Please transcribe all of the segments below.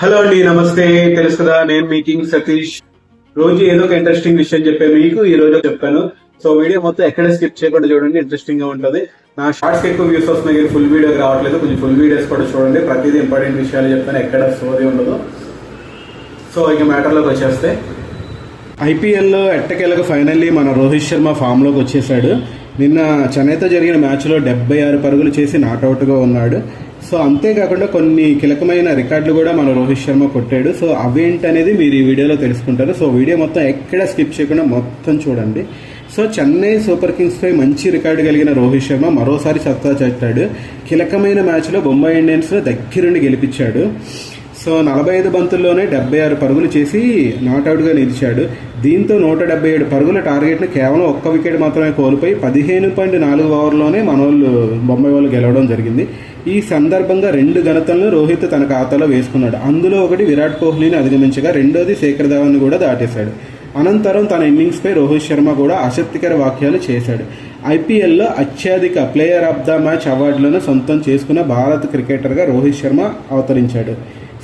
Hello అండి నమస్తే. తెలుసు కదా నేను మీ కింగ్ సతీష్. రోజు ఏదో ఒక ఇంట్రెస్టింగ్ విషయం చెప్పే మీకు ఈ రోజు చెప్పాను. సో వీడియో మొత్తం ఎక్కడ స్కిప్ చేయకుండా చూడండి ఇంట్రెస్టింగ్గా ఉంటుంది. నా షార్ట్స్ ఎక్కువ వ్యూస్ వస్తున్నాయి కానీ ఫుల్ వీడియో రావట్లేదు. కొంచెం ఫుల్ వీడియోస్ కూడా చూడండి. ప్రతిదీ ఇంపార్టెంట్ విషయాలు చెప్తాను ఎక్కడ స్టోరీ ఉండదు. సో ఇక మ్యాటర్లోకి వచ్చేస్తే. ఐపీఎల్లో ఎట్టకేలకు ఫైనల్లీ మన రోహిత్ శర్మ ఫామ్లోకి వచ్చేసాడు. నిన్న చెన్నైతో జరిగిన మ్యాచ్లో డెబ్బై ఆరు పరుగులు చేసి నాట్అవుట్గా ఉన్నాడు. సో అంతేకాకుండా కొన్ని కీలకమైన రికార్డులు కూడా మన రోహిత్ శర్మ కొట్టాడు. సో అవేంటనేది మీరు ఈ వీడియోలో తెలుసుకుంటారు. సో వీడియో మొత్తం ఎక్కడ స్కిప్ చేయకుండా మొత్తం చూడండి. సో చెన్నై సూపర్ కింగ్స్పై మంచి రికార్డు కలిగిన రోహిత్ శర్మ మరోసారి సత్తా చాటాడు. కీలకమైన మ్యాచ్లో బొంబాయి ఇండియన్స్ దగ్గరుండి గెలిపించాడు. సో నలభై ఐదు బంతుల్లోనే డెబ్బై ఆరు పరుగులు చేసి నాటౌట్గా నిలిచాడు. దీంతో నూట డెబ్బై ఏడు పరుగుల టార్గెట్ను కేవలం ఒక్క వికెట్ మాత్రమే కోల్పోయి పదిహేను పాయింట్ నాలుగు ఓవర్లోనే మనోళ్ళు బొంబాయి వాళ్ళు గెలవడం జరిగింది. ఈ సందర్భంగా రెండు ఘనతలను రోహిత్ తన ఖాతాలో వేసుకున్నాడు. అందులో ఒకటి విరాట్ కోహ్లీని అధిగమించగా రెండోది శేఖర్ ధవన్ కూడా దాటేశాడు. అనంతరం తన ఇన్నింగ్స్పై రోహిత్ శర్మ కూడా ఆసక్తికర వాక్యాలు చేశాడు. ఐపీఎల్లో అత్యధిక ప్లేయర్ ఆఫ్ ద మ్యాచ్ అవార్డులను సొంతం చేసుకున్న భారత క్రికెటర్గా రోహిత్ శర్మ అవతరించాడు.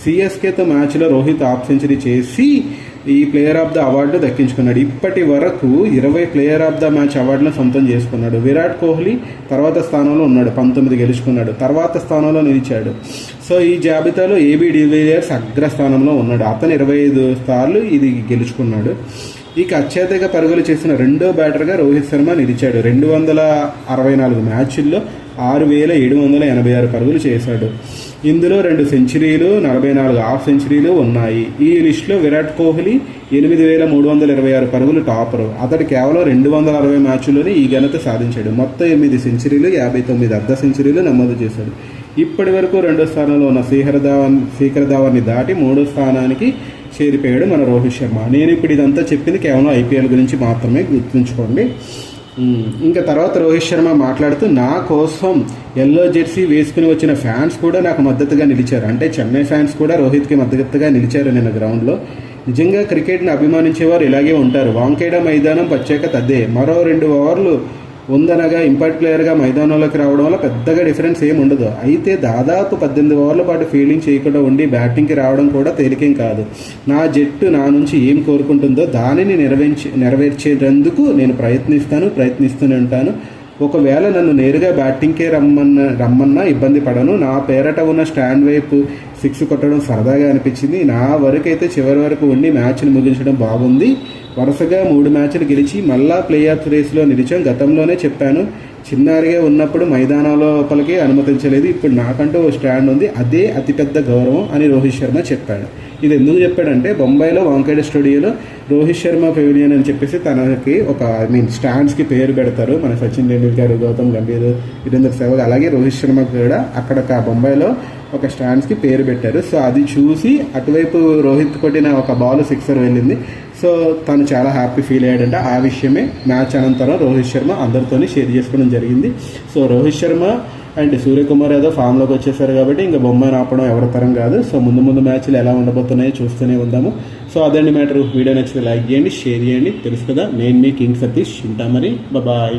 సిఎస్కేతో మ్యాచ్లో రోహిత్ హాఫ్ సెంచరీ చేసి ఈ ప్లేయర్ ఆఫ్ ద అవార్డు దక్కించుకున్నాడు. ఇప్పటి వరకు ఇరవై ప్లేయర్ ఆఫ్ ద మ్యాచ్ అవార్డును సొంతం చేసుకున్నాడు. విరాట్ కోహ్లీ తర్వాత స్థానంలో ఉన్నాడు. పంతొమ్మిది గెలుచుకున్నాడు. తర్వాత స్థానంలో నిలిచాడు. సో ఈ జాబితాలో ఏబీ డివిలియర్స్ అగ్రస్థానంలో ఉన్నాడు. అతను ఇరవై ఐదు సార్లు ఇది గెలుచుకున్నాడు. ఇక అత్యధిక పరుగులు చేసిన రెండో బ్యాటర్గా రోహిత్ శర్మ నిలిచాడు. రెండు వందల అరవై నాలుగు మ్యాచ్ల్లో ఆరు వేల ఏడు వందల ఎనభై ఆరు పరుగులు చేశాడు. ఇందులో రెండు సెంచరీలు నలభై నాలుగు హాఫ్ సెంచరీలు ఉన్నాయి. ఈ లిస్టులో విరాట్ కోహ్లీ ఎనిమిది వేల మూడు వందల ఇరవై ఆరు పరుగులు టాపరు. అతడు కేవలం రెండు వందల అరవై మ్యాచ్ల్లోనే ఈ ఘనత సాధించాడు. మొత్తం ఎనిమిది సెంచరీలు యాభై తొమ్మిది అర్ధ సెంచరీలు నమోదు చేశాడు. ఇప్పటి వరకు రెండో స్థానంలో ఉన్న శేఖర్ ధావన్ శేఖర్ ధావన్ని దాటి మూడో స్థానానికి చేరిపోయాడు మన రోహిత్ శర్మ. నేను ఇప్పుడు ఇదంతా చెప్పింది కేవలం ఐపీఎల్ గురించి మాత్రమే గుర్తుంచుకోండి. ఇంకా తర్వాత రోహిత్ శర్మ మాట్లాడుతూ నా కోసం ఎల్లో జెర్సీ వేసుకుని వచ్చిన ఫ్యాన్స్ కూడా నాకు మద్దతుగా నిలిచారు. అంటే చెన్నై ఫ్యాన్స్ కూడా రోహిత్కి మద్దతుగా నిలిచారు నిన్న గ్రౌండ్లో. నిజంగా క్రికెట్ని అభిమానించేవారు ఇలాగే ఉంటారు. వాంకేడ మైదానం ప్రత్యేకత అదే మరో రెండు ఓవర్లు ఉందనగా ఇంపార్ట్ ప్లేయర్గా మైదానంలోకి రావడం వల్ల పెద్దగా డిఫరెన్స్ ఏమి ఉండదు. అయితే దాదాపు పద్దెనిమిది ఓవర్ల పాటు ఫీల్డింగ్ చేయకుండా ఉండి బ్యాటింగ్కి రావడం కూడా తేలికేం కాదు. నా జట్టు నా నుంచి ఏం కోరుకుంటుందో దానిని నెరవేర్చి నెరవేర్చేందుకు నేను ప్రయత్నిస్తాను ప్రయత్నిస్తూనే ఉంటాను. ఒకవేళ నన్ను నేరుగా బ్యాటింగ్కే రమ్మన్న రమ్మన్నా ఇబ్బంది పడను. నా పేరట ఉన్న స్టాండ్ వైపు సిక్స్ కొట్టడం సరదాగా అనిపించింది. నా వరకు అయితే చివరి వరకు ఉండి మ్యాచ్ని ముగించడం బాగుంది. వరుసగా మూడు మ్యాచ్లు గెలిచి మళ్ళా ప్లే ఆఫ్ రేస్లో నిలిచాం. గతంలోనే చెప్పాను చిన్నారిగా ఉన్నప్పుడు మైదానాల లోపలికి అనుమతించలేదు. ఇప్పుడు నాకంటూ ఓ స్టాండ్ ఉంది. అదే అతిపెద్ద గౌరవం అని రోహిత్ శర్మ చెప్పాడు. ఇది ఎందుకు చెప్పాడంటే బొంబాయిలో వాంకేడ్ స్టూడియోలో రోహిత్ శర్మ పెవిలియన్ అని చెప్పేసి తనకి ఒక ఐ మీన్ స్టాండ్స్కి పేరు పెడతారు. మన సచిన్ టెండూల్కర్ గౌతమ్ గంభీర్ వీరేంద్ర సెహ్వాగ్ అలాగే రోహిత్ శర్మ కూడా అక్కడ ఒక బొంబాయిలో ఒక స్టాండ్స్కి పేరు పెట్టారు. సో అది చూసి అటువైపు రోహిత్ కొట్టిన ఒక బాల్ సిక్సర్ వెళ్ళింది. సో తను చాలా హ్యాపీ ఫీల్ అయ్యాడంటే. ఆ విషయమే మ్యాచ్ అనంతరం రోహిత్ శర్మ అందరితోని షేర్ చేసుకోవడం జరిగింది. సో రోహిత్ శర్మ అండ్ సూర్యకుమార్ యాదవ్ ఫామ్లోకి వచ్చేసారు కాబట్టి ఇంకా బొమ్మను ఆపడం ఎవరి తరం కాదు. సో ముందు ముందు మ్యాచ్లు ఎలా ఉండబోతున్నాయో చూస్తూనే ఉందాము. సో అదండి మ్యాటర్. వీడియో నచ్చితే లైక్ చేయండి షేర్ చేయండి. తెలుసు కదా నేను మీ కింగ్ సతీష్. ఉంటా మరి. బాయ్